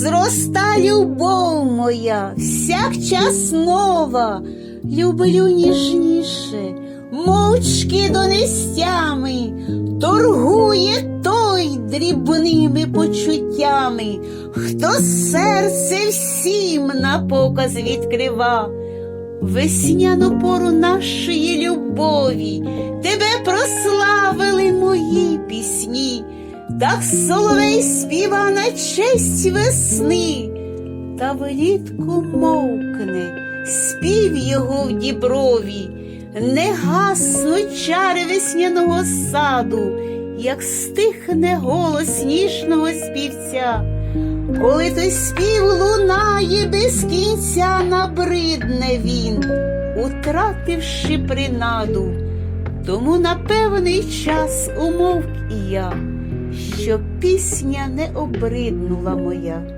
зроста любов моя, всякчас нова, люблю ніжніше, мовчки донестями, торгує той дрібними почуттями, хто серце всім на показ відкрива. Весняну пору нашої любові, тебе пісні, так соловей співа на честь весни, та влітку мовкне спів його в діброві, не гаснуть чари весняного саду, як стихне голос ніжного співця. Коли той спів лунає без кінця, набридне він, утративши принаду. Тому на певний час умовк і я, щоб пісня не обриднула моя.